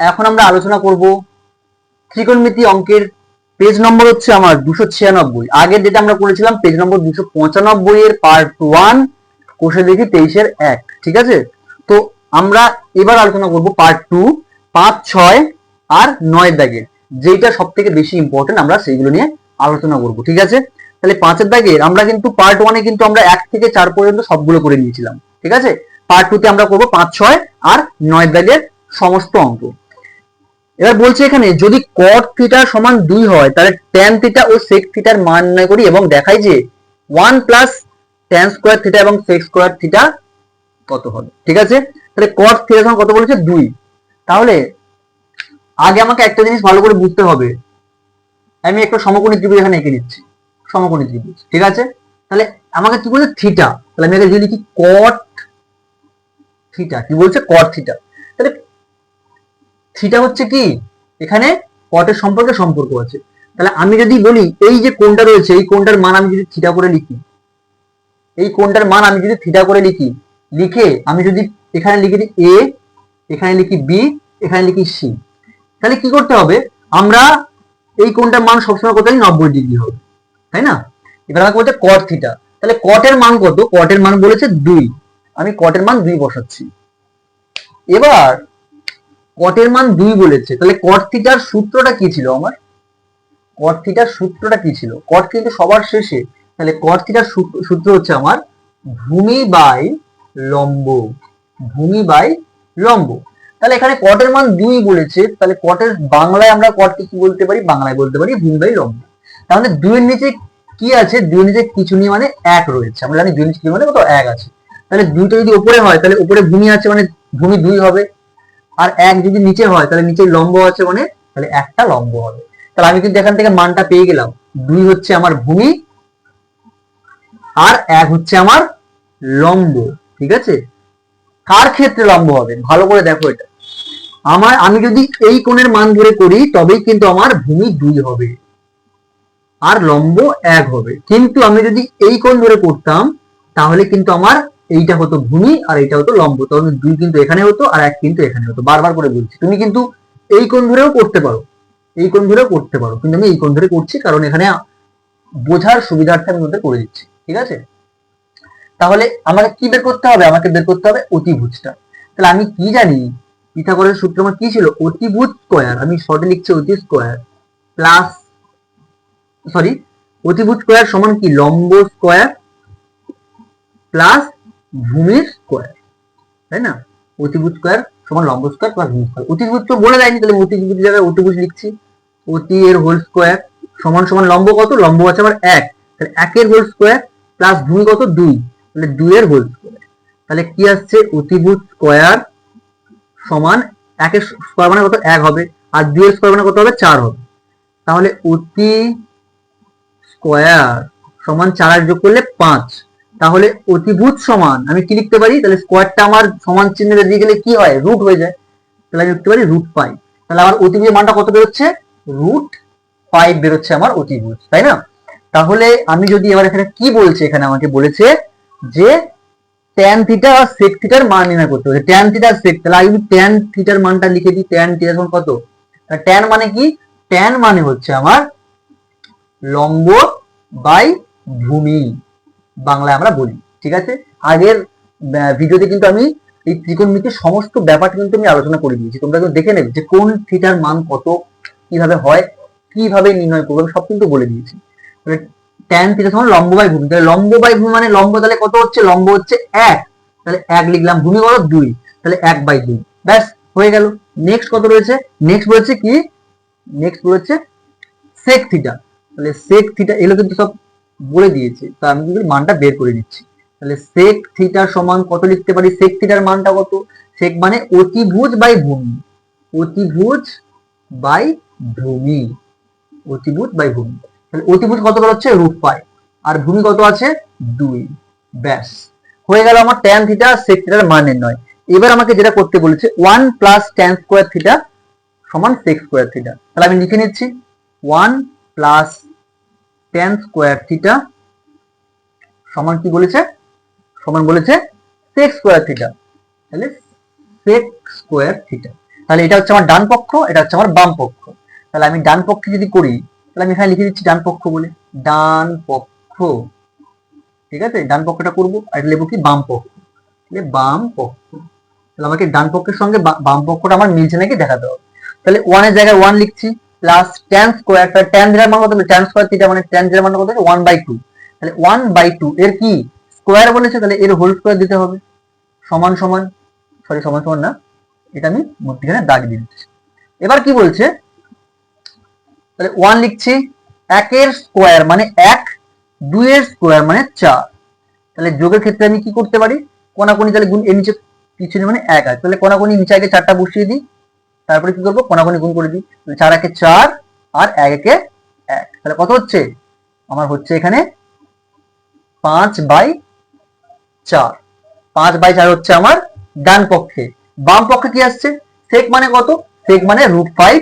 এখন আমরা আলোচনা করব ত্রিকোণমিতি অঙ্কের। পেজ নম্বর হচ্ছে আমার দুশো ছিয়ানব্বই। আগের যেটা আমরা করেছিলাম পেজ নম্বর দুশো পঁচানব্বই এর পার্ট ওয়ান কোষে দেখি তেইশের এক, ঠিক আছে? তো আমরা এবার আলোচনা করব পার্ট টু পাঁচ ছয় আর নয় দাগের যেটা সব থেকে বেশি ইম্পর্টেন্ট আমরা সেইগুলো নিয়ে আলোচনা করব, ঠিক আছে? তাহলে পাঁচের দাগের আমরা কিন্তু পার্ট ওয়ানে কিন্তু আমরা এক থেকে চার পর্যন্ত সবগুলো করে নিয়েছিলাম, ঠিক আছে? পার্ট টুতে আমরা করব পাঁচ, ছয় আর নয় দাগের সমস্ত অঙ্ক। এবার বলছে এখানে, যদি কট থিটা সমান দুই হয়, তাহলে ট্যান থিটা ও সেক থিটার মান নির্ণয় করি এবং দেখাই যে one plus tan square theta এবং সেক স্কোয়ার থিটা কত হবে, ঠিক আছে? তাহলে কট থিটা সমান কত বলেছে? দুই। তাহলে আগে আমাকে একটা জিনিস ভালো করে বুঝতে হবে। আমি একটা সমকোণী ত্রিভুজ এখানে এঁকে নিচ্ছি, সমকোণী ত্রিভুজ, ঠিক আছে? তাহলে আমাকে কি বলছে? থিটা তাহলে আমি আগে যদি লিখি কট থিটা কি বলছে? কট থিটা থিটা হচ্ছে কি? এখানে কটের সম্পর্কে সম্পর্ক আছে। তাহলে আমি যদি বলি, এই যে কোনটা রয়েছে, এই কোনটার মান আমি যদি থিটা করে লিখি, এই কোনটার মান আমি যদি থিটা করে লিখি, লিখে আমি যদি এখানে লিখি এ এখানে লিখি বি এখানে লিখি সি তাহলে কি করতে হবে? আমরা এই কোনটার মান সবসময় কত নব্বই ডিগ্রি হবে, তাই না? এবার আমাকে বলছে কট থিটা তাহলে কটের মান কত? কটের মান বলেছে দুই। আমি কটের মান দুই বসাচ্ছি। এবার কটের মান দুই বলেছে। তাহলে কট থিটার সূত্রটা কি ছিল আমার? কট থিটার সূত্রটা কি ছিল? কট কিন্তু সবার শেষে। তাহলে কট থিটার সূত্র- হচ্ছে আমার ভূমি বাই লম্ব, ভূমি বাই লম্ব। তাহলে এখানে কটের মান দুই বলেছে। তাহলে কটের বাংলায় আমরা কটকে কি বলতে পারি? বাংলায় বলতে পারি ভূমি বাই লম্ব। তাহলে দুইয়ের নিচে কি আছে? দুইয়ের নিচে কিছু নিয়ে মানে এক রয়েছে। আমরা জানি দুই নিচে কিছু মানে কত? এক আছে। তাহলে দুইটা যদি উপরে হয়, তাহলে উপরে ভূমি আছে মানে ভূমি দুই হবে। আর এক যদি নিচে হয়, তাহলে নিচে লম্ব আছে মানে তাহলে একটা লম্ব হবে। তাহলে আমি কিন্তু এখান থেকে মানটা পেয়ে গেলাম। দুই হচ্ছে আমার ভূমি, আর এক হচ্ছে আমার লম্ব, ঠিক আছে? কার ক্ষেত্রে লম্ব হবে? ভালো করে দেখো এটা। আমার, আমি যদি এই কোণের মান ধরে করি, তবেই কিন্তু আমার ভূমি দুই হবে। আর লম্ব এক হবে। কিন্তু আমি যদি এই কোণ ধরে করতাম, তাহলে কিন্তু আমার এইটা হতো ভূমি আর এইটা হতো লম্ব। তাহলে দুই কিন্তু এখানে হতো আর এক কিন্তু এখানে হতো। বারবার করে বলছি, তুমি কিন্তু এই কোণ ধরেও করতে পারো। এই কোণ ধরেও করতে পারো। কিন্তু আমি এই কোণ ধরে করছি কারণ এখানে বোঝার সুবিধার্থে আমি ওদের করে দিচ্ছি, ঠিক আছে? তাহলে আমাকে কি বের করতে হবে? আমাকে বের করতে হবে অতিভুজটা। তাহলে আমি কি জানি? পিথাগোরাসের সূত্র আমার কি ছিল? অতিভুজ স্কোয়ার। আমি শর্টে লিখছি অতি স্কোয়ার প্লাস সরি অতিভুজ স্কোয়ার সমান কি? লম্ব স্কোয়ার প্লাস ভূমির স্কোয়ার তাই না? অতিভুজ স্কোয়ার সমান লম্ব স্কোয়ার প্লাস ভূমি স্কোয়ার অতিভুজ তো বলে দেয়নি, তাহলে অতিভুজ জায়গায় অতিভুজ লিখছি, অতি এর হোল স্কোয়ার সমান সমান লম্ব কত? লম্ব আছে আমার এক। তাহলে একের হোল স্কোয়ার প্লাস ভূমি কত? দুই। তাহলে দুইয়ের হোল স্কোয়ার তাহলে কি আসছে? অতিভুজ স্কোয়ার সমান একের স্কোয়ার মানে কত? এক হবে। আর দুইয়ের স্কোয়ার মানে কত হবে? চার হবে। তাহলে অতি স্কোয়ার সমান চার যোগ করলে পাঁচ। তাহলে অতিভূত সমান, আমি কি লিখতে পারি? তাহলে স্কোয়ারটা আমার সমান চিহ্নের দিয়ে গেলে কি হয়? রুট হয়ে যায়। তাহলে আমি লিখতে পারি রুট পাই তাহলে আমার অতিভুজের মানটা কত বেরোচ্ছে? রুট ফাইভ বেরোচ্ছে আমার অতিভুজ তাই না? তাহলে আমি যদি এবার এখানে কি বলছে? এখানে আমাকে বলেছে যে ট্যান থিটা আর সেক থিটার মান নির্ণয় করতে হবে। ট্যান থিটা আর সেক তাহলে আমি ট্যান থিটার মানটা লিখে দিই ট্যান থিটা কত? ট্যান মানে কি? ট্যান মানে হচ্ছে আমার লম্ব বাই ভূমি। বাংলায় আমরা বলি, ঠিক আছে? আগের ভিডিওতে কিন্তু আমি এই ত্রিকোণমিতির সমস্ত ব্যাপারটা কিন্তু আমি আলোচনা করে দিয়েছি। তোমরা কিন্তু দেখে নেবে যে কোন থিটার মান কত, কীভাবে হয়, কীভাবে নির্ণয় করব সব কিন্তু বলে দিয়েছি। ট্যান থিটা সমান লম্ব বাই ভূমি, তাহলে লম্ব বাই ভূমি মানে লম্ব তাহলে কত হচ্ছে? লম্ব হচ্ছে এক। তাহলে এক লিখলাম, ভূমি কত? দুই। তাহলে এক বাই দুই। ব্যাস, হয়ে গেল। নেক্সট কত রয়েছে? নেক্সট বলেছে কি? নেক্সট বলেছে সেক থিটা তাহলে সেক থিটা এগুলো কিন্তু সব বলে দিয়েছে। তা আমি কিন্তু মানটা বের করে দিচ্ছি তাহলে সেক থিটা সমান কত লিখতে পারি? সেক থিটার মানটা কত? সেক মানে অতিভুজ বাই ভূমি। অতিভুজ বাই ভূমি। অতিভুজ বাই ভূমি। তাহলে অতিভুজ কত করে হচ্ছে রুট পাই আর ভূমি কত আছে? দুই। ব্যাস। হয়ে গেল আমার ট্যান থিটা সেক থিটার মান নির্ণয় এবার আমাকে যেটা করতে বলেছে one plus tan square theta সমান সেক স্কোয়ার থিটা তাহলে আমি লিখে নিচ্ছি one plus tan square theta সমান কি বলেছে? সমান বলেছে সেক স্কোয়ার থিটা তাহলে সেক স্কোয়ার থিটা তাহলে এটা হচ্ছে আমার ডান পক্ষ, এটা হচ্ছে আমার বাম পক্ষ। তাহলে আমি ডান পক্ষে যদি করি, তাহলে আমি এখানে লিখে দিচ্ছি ডান পক্ষ বলে। ডান পক্ষ। ঠিক আছে? ডান পক্ষটা করব, আর লিখব কি? বাম পক্ষ। আছে বাম পক্ষ। তাহলে আমাকে ডান পক্ষের সঙ্গে বাম পক্ষটা আমার মিলছে নাকি দেখাতে হবে। তাহলে ওয়ানের জায়গায় ওয়ান লিখছি। প্লাস ট্যান স্কোয়ার তাহলে ট্যান জিরার মান কত ট্যান স্কোয়ার থিটা মানে ট্যান জিরার মান কত ওয়ান বাই টু তাহলে ওয়ান বাই টু এর কি? স্কোয়ার বলেছে, তাহলে এর হোল স্কোয়ার দিতে হবে। সমান সমান সরি সমান সমান না, এটা আমি মধ্যখানে দাগ দিয়ে দিচ্ছি। এবার কি বলছে? তাহলে ওয়ান লিখছি, একের স্কোয়ার মানে এক, দুইয়ের স্কোয়ার মানে চার। তাহলে যোগের ক্ষেত্রে আমি কি করতে পারি? কোনাকুনি তাহলে গুণ এর নিচে পিছনে মানে এক আছে তাহলে কোনাকুনি নিচে আগে চারটা বসিয়ে দিই। তারপরে কি করব? কোনাকুনি গুণ করে দিই। চার একে চার আর এক একে এক। তাহলে কত হচ্ছে? আমার হচ্ছে এখানে পাঁচ বাই চার। পাঁচ বাই চার হচ্ছে আমার ডান পক্ষে। বাম পক্ষে কি আসছে? সেক মানে কত? সেক মানে রুট ফাইভ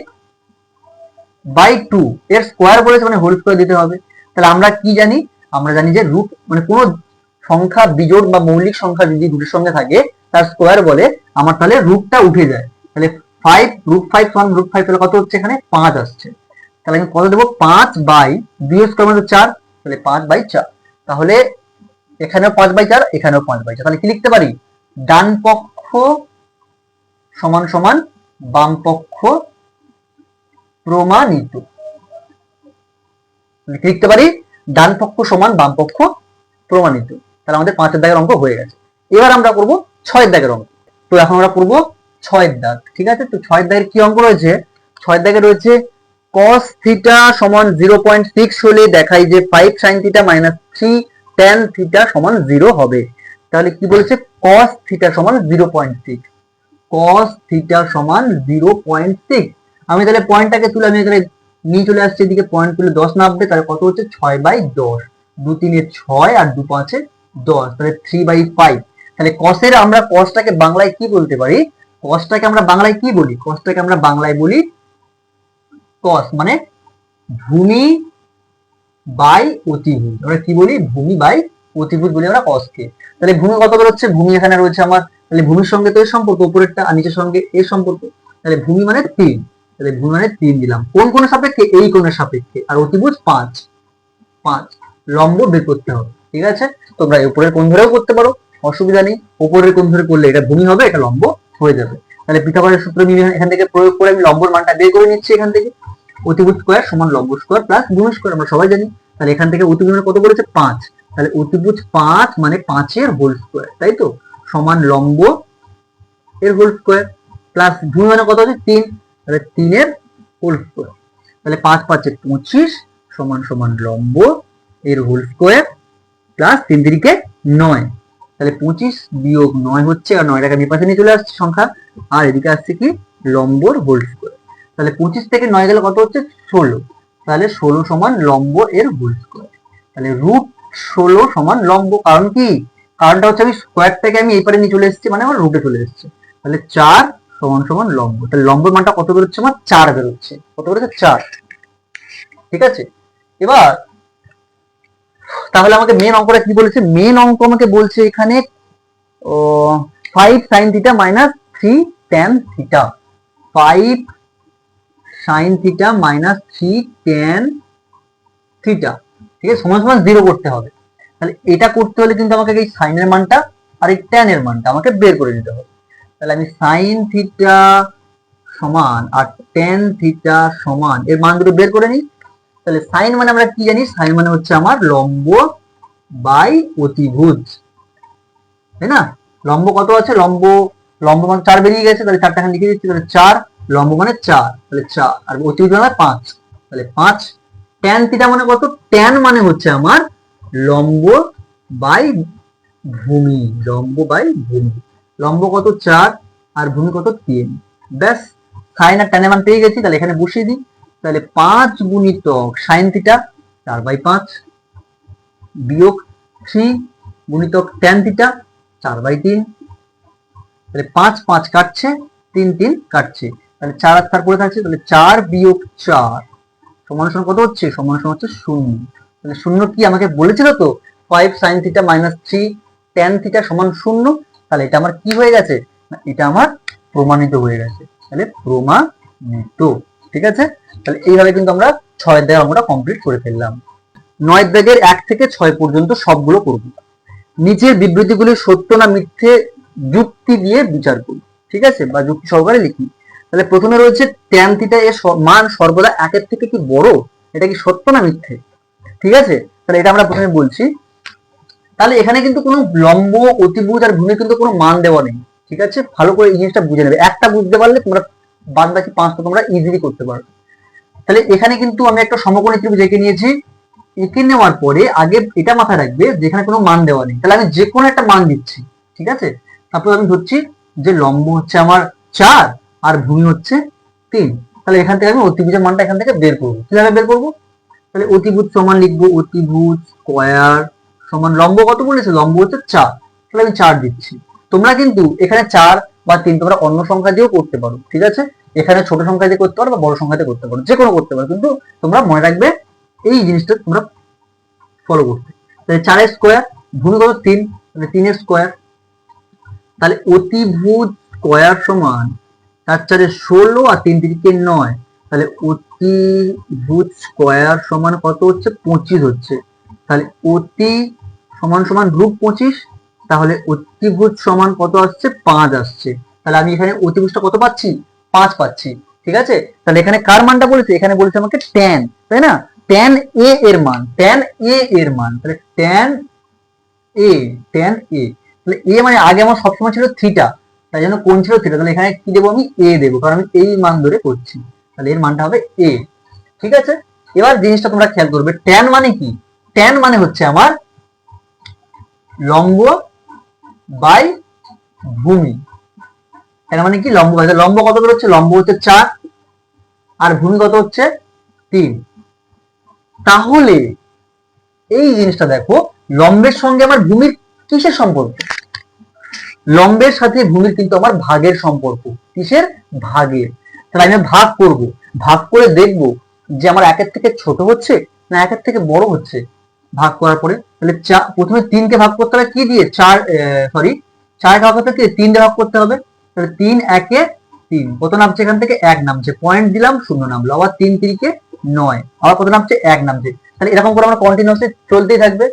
বাই টু এর স্কোয়ার বলেছে মানে হোল স্কোয়ার দিতে হবে। তাহলে আমরা কি জানি? আমরা জানি যে রুট মানে কোনো সংখ্যা বিজোড় বা মৌলিক সংখ্যা যদি দুটোর সঙ্গে থাকে, তার স্কোয়ার বলে, আমার তাহলে রুটটা উঠে যায়। তাহলে ফাইভ রুট ফাইভ সমান রুট ফাইভ তাহলে কত হচ্ছে এখানে? পাঁচ আসছে। তাহলে আমি কত দেবো? পাঁচ বাই দুই স্কোয়ার মানে চার। তাহলে পাঁচ বাই চার। তাহলে এখানেও পাঁচ বাই চার, এখানেও পাঁচ বাই চার। তাহলে কি লিখতে পারি? ডান পক্ষ সমান সমান বাম পক্ষ প্রমাণিত। লিখতে পারি? ডান পক্ষ সমান বাম পক্ষ প্রমাণিত। তাহলে আমাদের পাঁচের দাগের অঙ্ক হয়ে গেছে। এবার আমরা করব ছয়ের দাগের অঙ্ক। তো এখন আমরা করব ছয়ের দাগ, ঠিক আছে? তো ছয়ের দাগের কি অঙ্ক রয়েছে? ছয়ের দাগে রয়েছে cos থিটা সমান জিরো পয়েন্ট সিক্স হলে দেখাই যে five sine theta minus three tan theta সমান জিরো হবে। তাহলে কি বলেছে? cos থিটা সমান zero point six cos theta সমান জিরো পয়েন্ট সিক্স আমি তাহলে পয়েন্টটাকে তুলে, আমি এখানে নিয়ে চলে আসছি এদিকে পয়েন্ট তুলে দশ নামবে, তাহলে কত হচ্ছে? ছয় বাই দশ। দু তিনে ছয় আর দু পাঁচে দশ, তাহলে থ্রি বাই ফাইভ তাহলে কসের আমরা কসটাকে বাংলায় কি বলতে পারি? কসটাকে আমরা বাংলায় কি বলি? কসটাকে আমরা বাংলায় বলি কস মানে ভূমি বাই অতিভুজ আমরা কি বলি? ভূমি বাই অতিভুজ বলি আমরা কসকে তাহলে ভূমি কত বেরোচ্ছে? ভূমি এখানে রয়েছে আমার, তাহলে ভূমির সঙ্গে তো এর সম্পর্ক, উপরেরটা আর নিচের সঙ্গে এর সম্পর্ক। তাহলে ভূমি মানে তিন, তাহলে ভূমি মানে তিন দিলাম। কোন কোণের সাপেক্ষে? এই কোণের সাপেক্ষে। আর অতিভুজ পাঁচ পাঁচ, লম্ব বের করতে হবে, ঠিক আছে? তোমরা উপরের কোণ ধরেও করতে পারো, অসুবিধা নেই। উপরের কোণ ধরে করলে এটা ভূমি হবে, এটা লম্ব হয়ে যাবে। তাহলে পিথাগোরাসের সূত্র এখান থেকে প্রয়োগ করে আমি লম্বর মানটা বের করে নিচ্ছি এখান থেকে। অতিভুজ স্কোয়ার সমান লম্ব স্কোয়ার প্লাস ভূমি স্কোয়ার আমরা সবাই জানি। তাহলে এখান থেকে অতিভুজ কত বলেছে পাঁচ। তাহলে অতিভুজ পাঁচ মানে পাঁচের হোল স্কোয়ার তাই তো? সমান লম্ব এর হোল স্কোয়ার প্লাস ভূমি মানে কত হচ্ছে? তিন। তাহলে তিনের হোল স্কোয়ার তাহলে পাঁচ পাঁচে পঁচিশ সমান সমান লম্ব এর হোল স্কোয়ার প্লাস তিন তিরিকে নয়। তাহলে পঁচিশ বিয়োগ নয় হচ্ছে, আর নয়টাকে আমি পাশে নিয়ে চলে আসছে সংখ্যা, আর এদিকে আসছে কি? লম্বর হোল স্কোয়ার তাহলে পঁচিশ থেকে নয় গেলে কত হচ্ছে? ষোলো। তাহলে ষোলো সমান লম্ব এর হোল স্কোয়ার তাহলে রুট ষোলো সমান লম্ব, কারণ কি? কারণটা হচ্ছে আমি স্কোয়ার থেকে আমি এই পারে নিয়ে চলে এসেছি মানে আমার রুটে চলে এসেছে। তাহলে চার সমান সমান লম্ব। তাহলে লম্বের মানটা কত বেরোচ্ছে? আমার চার বেরোচ্ছে। কত বেরোচ্ছে? চার। ঠিক আছে? এবার তাহলে আমাকে মেন অঙ্কটা কি বলেছে? মেন অঙ্ক আমাকে বলছে এখানে five sine theta minus three tan theta five sine theta minus three tan theta ঠিক আছে? সমান সমান জিরো করতে হবে। তাহলে এটা করতে হলে কিন্তু আমাকে এই সাইনের মানটা আর এই ট্যানের মানটা আমাকে বের করে দিতে হবে। তাহলে আমি সাইন থিটা সমান আর টেন থিটা সমান, এর মান দুটো বের করে নিই। তাহলে সাইন মানে আমরা কি জানি? সাইন মানে হচ্ছে আমার লম্ব বাই অতিভুজ। তাই না? লম্ব কত আছে? লম্ব লম্ব মানে চার বেরিয়ে গেছে, তাহলে চারটা লিখে দিচ্ছি, তাহলে চার, লম্ব মানে চার, তাহলে চার, আর অতিভুজ মানে পাঁচ। তাহলে পাঁচ ট্যান থিটা মানে কত? ট্যান মানে হচ্ছে আমার লম্ব বাই ভূমি, লম্ব বাই ভূমি। লম্ব কত? চার, আর ভূমি কত? তিন। ব্যাস সাইন আর ট্যানের মান পেয়ে গেছি, তাহলে এখানে বসিয়ে দিই। তাহলে পাঁচ গুণিতক সাইন থিটা চার বাই পাঁচ, বিয়োগ থ্রি গুণিতক ট্যান থিটা চার বাই তিন। তাহলে পাঁচ পাঁচ কাটছে, তিন তিন কাটছে। তাহলে চার আর চার পড়ে থাকছে, তাহলে চার বিয়োগ চার সমান সমান কত হচ্ছে? সমান সমান হচ্ছে শূন্য। তাহলে শূন্য কি আমাকে বলেছিল তো? Five sine theta minus three tan theta সমান শূন্য। তাহলে এটা আমার কি হয়ে গেছে? এটা আমার প্রমাণিত হয়ে গেছে। তাহলে প্রমাণিত, ঠিক আছে? তাহলে এইভাবে কিন্তু আমরা ছয়ের দাগের অঙ্কটা কমপ্লিট করে ফেললাম। নয় দাগের এক থেকে ছয় পর্যন্ত সবগুলো করব। নিচের বিবৃতিগুলি সত্য না মিথ্যে যুক্তি দিয়ে বিচার করি ঠিক আছে? বা যুক্তি সহকারে লিখি। তাহলে প্রথমে রয়েছে ট্যান থিটা এর মান সর্বদা একের থেকে কি বড়? এটা কি সত্য না মিথ্যে? ঠিক আছে? তাহলে এটা আমরা প্রথমে বলছি। তাহলে এখানে কিন্তু কোনো লম্ব, অতিভুজ আর ভূমি কিন্তু কোনো মান দেওয়া নেই, ঠিক আছে? ভালো করে এই জিনিসটা বুঝে নেবে। একটা বুঝতে পারলে তোমরা বাদ বাকি পাঁচটা তোমরা ইজিলি করতে পারবে। তাহলে এখানে কিন্তু আমি একটা সমকোণী ত্রিভুজ এঁকে নিয়েছি। এঁকে নেওয়ার পরে আগে এটা মাথায় রাখবে যেখানে কোনো মান দেওয়া নেই। তাহলে আমি যে কোনো একটা মান দিচ্ছি, ঠিক আছে? তারপর আমি ধরছি যে লম্ব হচ্ছে আমার চার আর ভূমি হচ্ছে তিন। তাহলে এখান থেকে আমি অতিভুজের মানটা এখান থেকে বের করব। কীভাবে বের করব? তাহলে অতিভুজ সমান লিখব অতিভুজ স্কয়ার সমান লম্ব কত বলেছে? লম্ব হচ্ছে চার। তাহলে আমি চার দিচ্ছি। তোমরা কিন্তু এখানে চার বা তিন তোমরা অন্য সংখ্যা দিয়েও করতে পারো, ঠিক আছে? এখানে ছোট সংখ্যা দিয়ে করতে পারো বা বড় সংখ্যা দিয়ে করতে পারো যে কোনো করতে পারো, কিন্তু তোমরা মনে রাখবে এই জিনিসটা তোমরা ফলো করতে। তাহলে চারের স্কোয়ার ভূমি কত তিন, তাহলে তিনের স্কোয়ার তাহলে অতিভুজ স্কোয়ার সমান চার চারে ষোলো আর তিন তিরিকে নয়, তাহলে অতিভুজ স্কোয়ার সমান কত হচ্ছে? পঁচিশ হচ্ছে। তাহলে অতি সমান সমান রূপ পঁচিশ, তাহলে অতিভুজ সমান কত আসছে? পাঁচ আসছে। তাহলে আমি এখানে অতিভুজটা কত পাচ্ছি? পাঁচ পাচ্ছি, ঠিক আছে? তাহলে এখানে কার মানটা বলেছে? এখানে বলেছে আমাকে ট্যান তাই না? ট্যান এ এর মান ট্যান এ এর মান, তাহলে ট্যান এ ট্যান এ তাহলে এ মানে আগে আমার সবসময় ছিল থিটা তাই জন্য কোন ছিল থিটা তাহলে এখানে কি দেবো আমি? এ দেবো, কারণ আমি এই মান ধরে করছি, তাহলে এর মানটা হবে এ ঠিক আছে? এবার জিনিসটা তোমরা খেয়াল করবে ট্যান মানে কি? ট্যান মানে হচ্ছে আমার লম্ব বাই ভূমি ট্যান মানে কি? লম্ব বাই লম্ব কত বেরোচ্ছে লম্ব হচ্ছে চার, আর ভূমি কত হচ্ছে? তিন। তাহলে এই জিনিসটা দেখো, লম্বের সঙ্গে আমার ভূমির কিসের সম্পর্ক? লম্বের সাথে ভূমির কিন্তু আমার ভাগের সম্পর্ক। কিসের? ভাগের। তাহলে আমি ভাগ করব। ভাগ করে দেখব যে আমার একের থেকে ছোট হচ্ছে না একের থেকে বড় হচ্ছে ভাগ করার পরে? তাহলে চা- প্রথমে তিনকে ভাগ করতে হবে। কি দিয়ে? চার সরি চার ভাগ করতে কি তিন দিয়ে ভাগ করতে হবে। তাহলে তিন, একে তিন। কত নামছে এখান থেকে? এক নামছে। পয়েন্ট দিলাম, শূন্য নামলো। আবার তিন তিরিকে নয়। আবার কত নামছে? এক নামছে। তাহলে এরকম করে আমার কন্টিনিউসলি চলতেই থাকবে।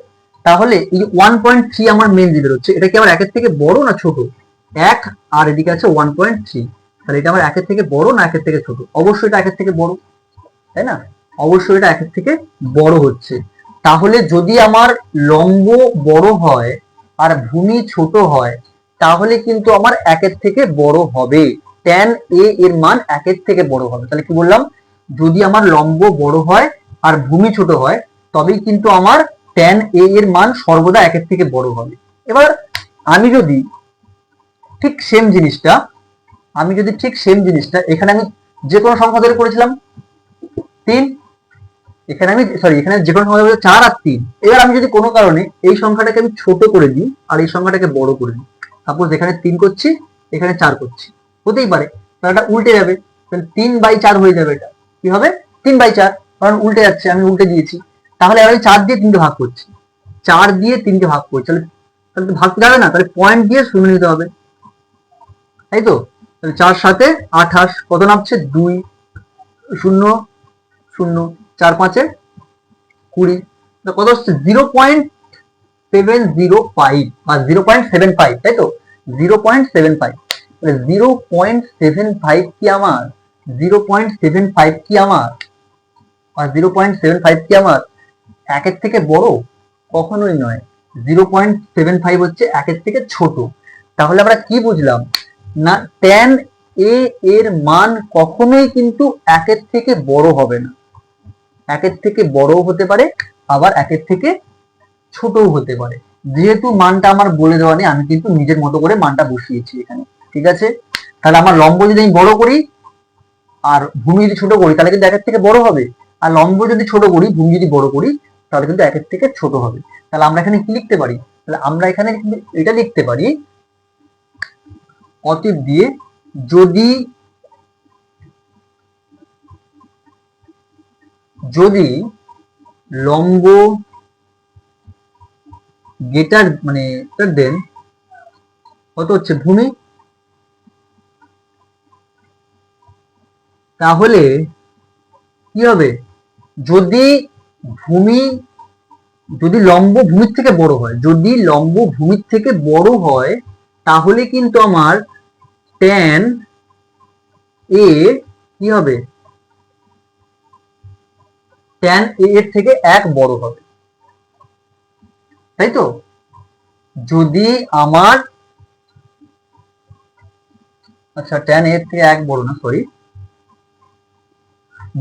তাহলে এই ওয়ান পয়েন্ট থ্রি আমার মেন যে বেরোচ্ছে, এটা কি আমার একের থেকে বড় না ছোট? এক, আর এদিকে আছে ওয়ান পয়েন্ট থ্রি তাহলে এটা আমার একের থেকে বড় না একের থেকে ছোট? অবশ্যই এটা একের থেকে বড়। তাই না? অবশ্যই এটা একের থেকে বড় হচ্ছে। তাহলে যদি আমার লম্ব বড় হয়, আর ভূমি ছোট হয় তাহলে কিন্তু আমার একের থেকে বড় হবে। ট্যান এ এর মান একের থেকে বড় হবে। তাহলে কি বললাম? যদি আমার লম্ব বড় হয় আর ভূমি ছোট হয়, তবেই কিন্তু আমার ট্যান এ এর মান সর্বদা একের থেকে বড় হবে। এবার আমি যদি ঠিক সেম জিনিসটা, আমি যদি ঠিক সেম জিনিসটা, এখানে আমি যে কোনো সংখ্যা ধরে করেছিলাম, তিন। এখানে আমি সরি এখানে যে কোনো সংখ্যা চার আর তিন। এবার আমি যদি কোনো কারণে এই সংখ্যাটাকে আমি ছোট করে দিই আর এই সংখ্যাটাকে বড় করে দিই সাপোজ এখানে তিন করছি, এখানে চার করছি। হতেই পারে, তাহলে এটা উল্টে যাবে। তাহলে তিন বাই চার হয়ে যাবে এটা। কি হবে? তিন বাই চার, কারণ উল্টে যাচ্ছে, আমি উল্টে দিয়েছি। তাহলে আমি চার দিয়ে তিনটে ভাগ করছি। চার দিয়ে তিনটে ভাগ করছি। তাহলে তাহলে তো ভাগ যাবে না, তাহলে পয়েন্ট দিয়ে শূন্য নিতে হবে। তাই তো? তাহলে চার সাথে আঠাশ, কত নামছে? দুই। শূন্য শূন্য, চার পাঁচে কুড়ি। কত হচ্ছে zero point seven zero five বা জিরো পয়েন্ট সেভেন ফাইভ তাই তো? Zero point seven five zero point seven five কি আমার? জিরো পয়েন্ট সেভেন ফাইভ কি আমার? আর জিরো পয়েন্ট সেভেন ফাইভ কি আমার? একের থেকে বড়? কখনোই নয়। জিরো পয়েন্ট সেভেন ফাইভ হচ্ছে একের থেকে ছোট। তাহলে আমরা কি বুঝলাম? না ট্যান এ এর মান কখনোই কিন্তু একের থেকে বড় হবে না। একের থেকে বড়ও হতে পারে, আবার একের থেকে ছোটও হতে পারে। যেহেতু মানটা আমার বলে দেওয়া নেই, আমি কিন্তু নিজের মতো করে মানটা বসিয়েছি এখানে। ঠিক আছে? তাহলে আমার লম্ব যদি আমি বড় করি, আর ভূমি যদি ছোট করি, তাহলে কিন্তু একের থেকে বড় হবে। আর লম্ব যদি ছোট করি, ভূমি যদি বড় করি, তাহলে কিন্তু একের থেকে ছোট হবে। তাহলে আমরা এখানে কি লিখতে পারি? তাহলে আমরা এখানে এটা লিখতে পারি, অতএব দিয়ে যদি যদি লম্ব গেটার মানে দেন, কত হচ্ছে ভূমি? তাহলে কি হবে? যদি ভূমি, যদি লম্ব ভূমির থেকে বড় হয়, যদি লম্ব ভূমির থেকে বড় হয়, তাহলে কিন্তু আমার ট্যান এ কি হবে? ট্যান এ এর থেকে এক বড় হবে। তাই তো যদি আমার আচ্ছা ট্যান এর থেকে এক বড় না সরি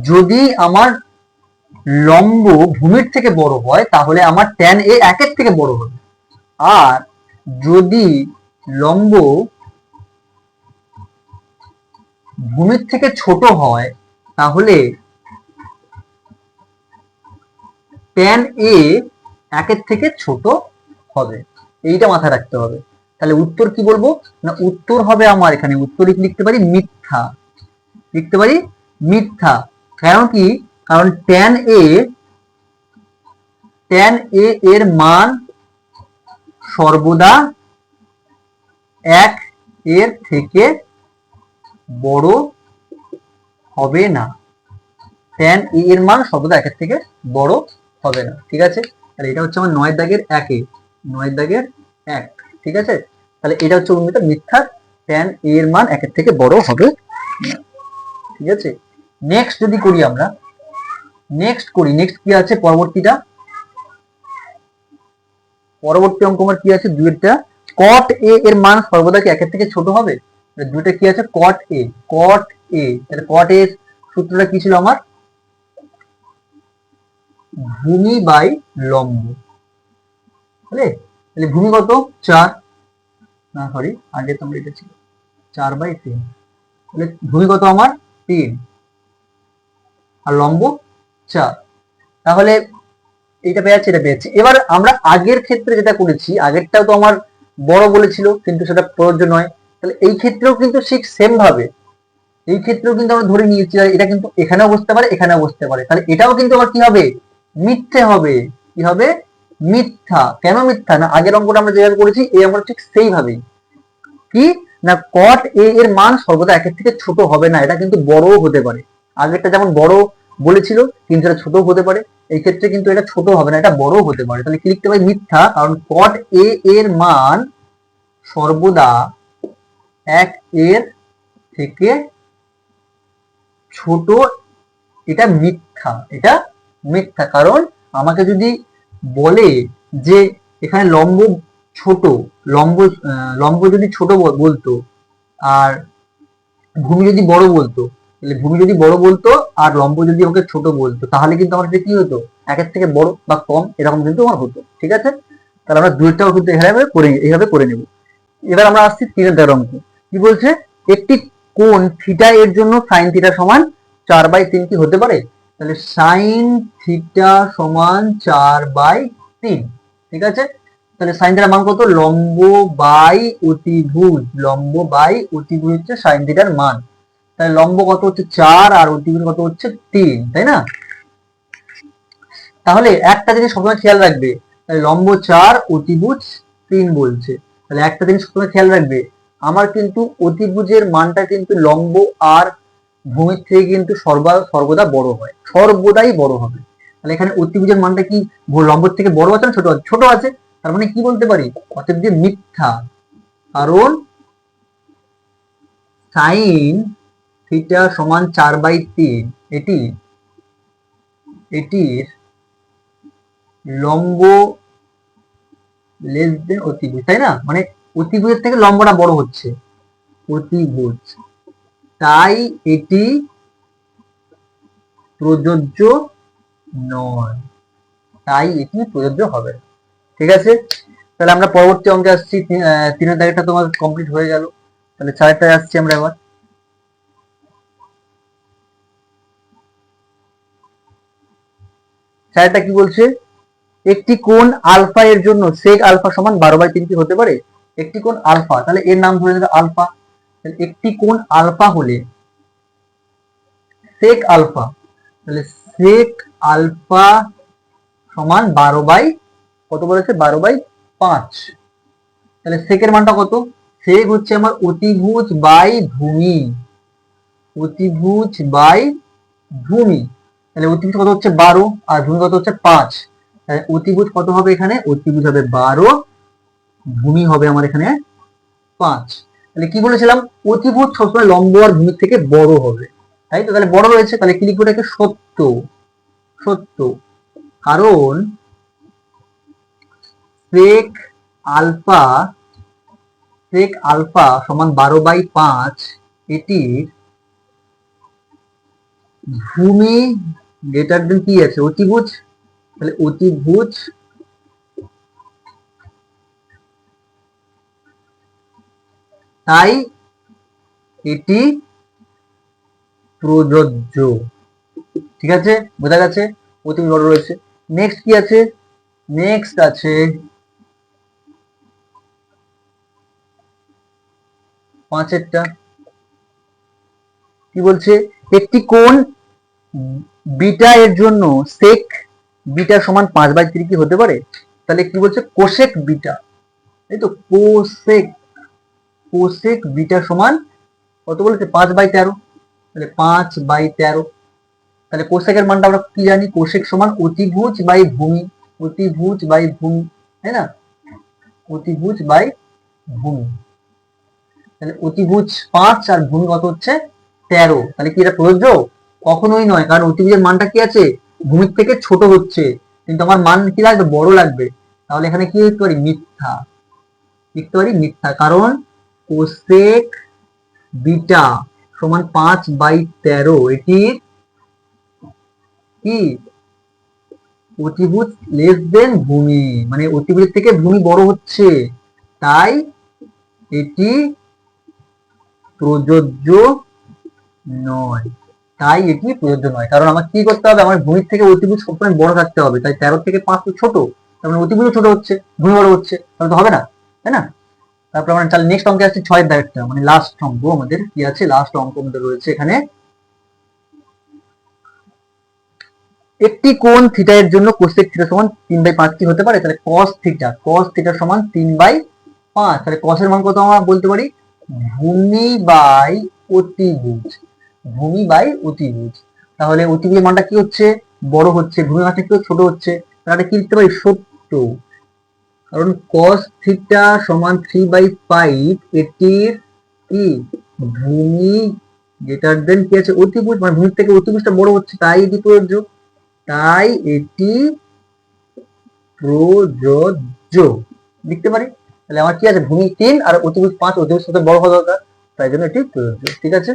যদি আমার লম্ব ভূমির থেকে বড় হয়, তাহলে আমার ট্যান এ একের থেকে বড় হবে। আর যদি লম্ব ভূমির থেকে ছোট হয়, তাহলে ট্যান এ একের থেকে ছোট হবে। এইটা মাথায় রাখতে হবে। তাহলে উত্তর কি বলব? না, উত্তর হবে আমার এখানে। উত্তর লিখতে পারি? মিথ্যা। লিখতে পারি? মিথ্যা। কারণ কি? কারণ ট্যান এ ট্যান এ এর মান সর্বদা এক এর থেকে বড় হবে না। ট্যান এ এর মান সর্বদা একের থেকে বড় হবে না। ঠিক আছে? তাহলে এটা হচ্ছে আমার নয় দাগের একে নয় দাগের এক, ঠিক আছে? তাহলে এটা হচ্ছে উন্মিত মিথ্যা ট্যান এ এর মান একের থেকে বড় হবে ঠিক আছে? নেক্সট যদি করি আমরা নেক্সট করি নেক্সট কি আছে পরবর্তীটা? পরবর্তী অঙ্ক আমার কি আছে? দুইটা কট এ এর মান সর্বদা কি একের থেকে ছোট হবে? দুইটা কি আছে? কট এ কট এ তাহলে কট এর সূত্রটা কি ছিল আমার? ভূমি বাই লম্ব। তাহলে ভূমি কত? চার। না সরি আগে তো আমরা এটা ছিল। চার বাই তিন। তাহলে ভূমি কত আমার? তিন। আর লম্ব? চার। তাহলে এটা এবার আমরা আগের ক্ষেত্রে যেটা করেছি, আগেরটাও তো আমার বড় বলেছিল, কিন্তু সেটা প্রযোজ্য নয়। তাহলে এই ক্ষেত্রেও কিন্তু ঠিক সেম ভাবে এই ক্ষেত্রেও কিন্তু আমরা ধরে নিয়েছি এটা কিন্তু এখানেও বসতে পারে, এখানেও বসতে পারে। তাহলে এটাও কিন্তু আবার কি হবে? মিথ্যে হবে। কি হবে? মিথ্যা। কেন মিথ্যা? না, আগের অঙ্কটা আমরা যেভাবে করেছি, এই অঙ্কটা ঠিক সেইভাবেই কি? না কট এ এর মান সর্বদা একের থেকে ছোট হবে না, এটা কিন্তু বড়ও হতে পারে। আগেরটা যেমন বড় বলেছিল কিন্তু এটা ছোট হতে পারে। এই ক্ষেত্রে কিন্তু এটা ছোট হবে না, এটা বড় হতে পারে। তাহলে কি লিখতে পারি? মিথ্যা, কারণ কট এ এর মান সর্বদা এক এর থেকে ছোট, এটা মিথ্যা, এটা মিথ্যা। কারণ আমাকে যদি বলে যে এখানে লম্ব ছোট, লম্ব লম্ব যদি ছোট বল- বলতো আর ভূমি যদি বড় বলতো, তাহলে ভূমি যদি বড় বলতো আর লম্ব যদি ওকে ছোট বলতো, তাহলে কিন্তু আমার কি হতো? একের থেকে বড় বা কম এরকম কিন্তু আমার হতো, ঠিক আছে? তাহলে আমরা দুইটাও কিন্তু এভাবে করে এইভাবে করে নেব। এবার আমরা আসছি তিনের দাগের অঙ্ক কি বলছে? একটি কোন থিটা এর জন্য সাইন থিটা সমান চার বাই তিন কি হতে পারে? তাহলে সাইন থিটা সমান চার বাই তিন, ঠিক আছে? তাহলে সাইন থিটার মান কত? লম্ব বাই অতিভুজ, লম্ব বাই অতিভুজ হচ্ছে সাইন থিটার মান। তাহলে লম্ব কত হচ্ছে? চার, আর অতিভুজ কত হচ্ছে? তিন, তাই না? তাহলে একটা জিনিস সবসময় খেয়াল রাখবে, তাহলে লম্ব চার, অতিভুজ তিন বলছে। তাহলে একটা জিনিস সবসময় খেয়াল রাখবে, আমার কিন্তু অতিভুজের মানটা কিন্তু লম্ব আর ভূমির থেকে কিন্তু সর্বা, সর্বদা বড় হয়। সর্বদাই বড় হবে। তাহলে এখানে অতিভুজের মানটা কি লম্বর থেকে বড় আছে না ছোট আছে? ছোট আছে। তার মানে কি বলতে পারি? অতএব যে মিথ্যা। কারণ সাইন থিটা সমান চার বাই তিন। এটি, এটির লম্ব লেস দেন অতিভুজ, তাই না? মানে অতিভুজের থেকে লম্বটা বড় হচ্ছে। অতিভুজ। তাই এটি প্রযোজ্য নয়। তাই এটি প্রযোজ্য হবে। ঠিক আছে? তাহলে আমরা পরবর্তী অঙ্কে আসছি। তিনের দাগেরটা তোমার কমপ্লিট হয়ে গেল। তাহলে চারটায় আসছি আমরা এবার। চারটা কি বলছে? একটি কোণ আলফা এর জন্য সেক আলফা সমান বারো বাই তিন কি হতে পারে? একটি কোণ আলফা। তাহলে এর নাম ধরে আলফা। একটি কোণ আলফা হলে সেক আলফা, তাহলে সেক আলফা সমান বারো বাই, কত বলেছে? বারো বাই পাঁচ। তাহলে সেকের মানটা কত? সেক হচ্ছে আমার অতিভুজ বাই ভূমি। অতিভুজ বাই ভূমি। তাহলে অতিভুজ কত হচ্ছে? বারো। আর ভূমি কত হচ্ছে? পাঁচ। তাহলে অতিভুজ কত হবে এখানে? অতিভুজ হবে বারো, ভূমি হবে আমার এখানে পাঁচ। তাহলে কি বলেছিলাম? অতিভুজ সবসময় লম্ব আর ভূমির থেকে বড় হবে। তাই তো? তাহলে বড় রয়েছে, তাহলে কি লিখব এটাকে? সত্য। সত্য। কারণ সেক আলফা সেক আলফা সমান বারো বাই পাঁচ, এটির ভূমি গ্রেটার দেন কি আছে? অতিভুজ তাহলে অতিভুজ তাই এটি প্রযোজ্য। ঠিক আছে? বোঝা গেছে? অতিভুজ বড় রয়েছে। নেক্সট কি আছে? নেক্সট আছে পাঁচেরটা। কি বলছে? একটি কোণ বিটা এর জন্য সেক বিটা সমান পাঁচ বাই থ্রি হতে পারে? তাহলে কি বলছে? Cosec beta. এই তো কোশেক কোশেক বিটা সমান কত বলেছে? পাঁচ বাই তেরো। তাহলে পাঁচ বাই তেরো। তাহলে কোশেকের মানটা আমরা কি জানি? কোশেক সমান অতিভুজ বাই ভূমি। অতিভুজ বাই ভূমি, তাই না? অতিভুজ বাই ভূমি। তাহলে অতিভুজ পাঁচ আর ভূমি কত হচ্ছে? তেরো। তাহলে কি এটা প্রযোজ্য? কখনোই নয়, কারণ অতিভুজের মানটা কি আছে? ভূমির থেকে ছোট হচ্ছে। কিন্তু আমার মান কি লাগবে? বড় লাগবে। তাহলে এখানে কি লিখতে পারি? মিথ্যা। লিখতে পারি মিথ্যা। কারণ কোসেক বিটা সমান পাঁচ বাই তেরো। এটির কি? অতিভুজ লেস দেন ভূমি মানে অতিভুজের থেকে ভূমি বড় হচ্ছে। তাই এটি প্রযোজ্য নয়। তাই এটি প্রযোজ্য নয়। কারণ আমার কি করতে হবে? আমার ভূমির থেকে অতিভুজ সবসময় বড় থাকতে হবে। তাই তেরো থেকে পাঁচ ছোট। তার মানে অতিভুজ ছোট হচ্ছে, ভূমি বড় হচ্ছে। তাহলে তো হবে না, তাই না? তারপর আমরা তাহলে নেক্সট অঙ্কে আসছে ছয়ের দাগেরটা মানে লাস্ট অঙ্ক আমাদের কি আছে? লাস্ট অঙ্ক আমাদের রয়েছে এখানে। একটি কোণ থিটা এর জন্য কোসেক থিটা সমান তিন বাই পাঁচ কি হতে পারে? তাহলে কস থিটা কস থিটা সমান তিন বাই পাঁচ। তাহলে কসের মান কত আমরা বলতে পারি? ভূমি বাই অতিভুজ, ভূমি বাই অতিভুজ। তাহলে অতিভুজের মানটা কি হচ্ছে? বড় হচ্ছে, ভূমি মানটা একটু ছোট হচ্ছে। তাহলে কি লিখতে পারি? সত্য কারণ কস থিটা সমান থ্রি বাই ফাইভ এটির কি? ভূমি গ্রেটার দেন কি আছে? অতিভুজ মানে ভূমির থেকে অতিভুজটা বড় হচ্ছে, তাই এটি প্রযোজ্য। তাই এটি প্রযোজ্য। লিখতে পারি? তাহলে আমার কি আছে? ভূমি তিন আর অতিভুজ পাঁচ অতিভুজ সাথে বড় হওয়া দরকার। তাই জন্য এটি প্রযোজ্য। ঠিক আছে?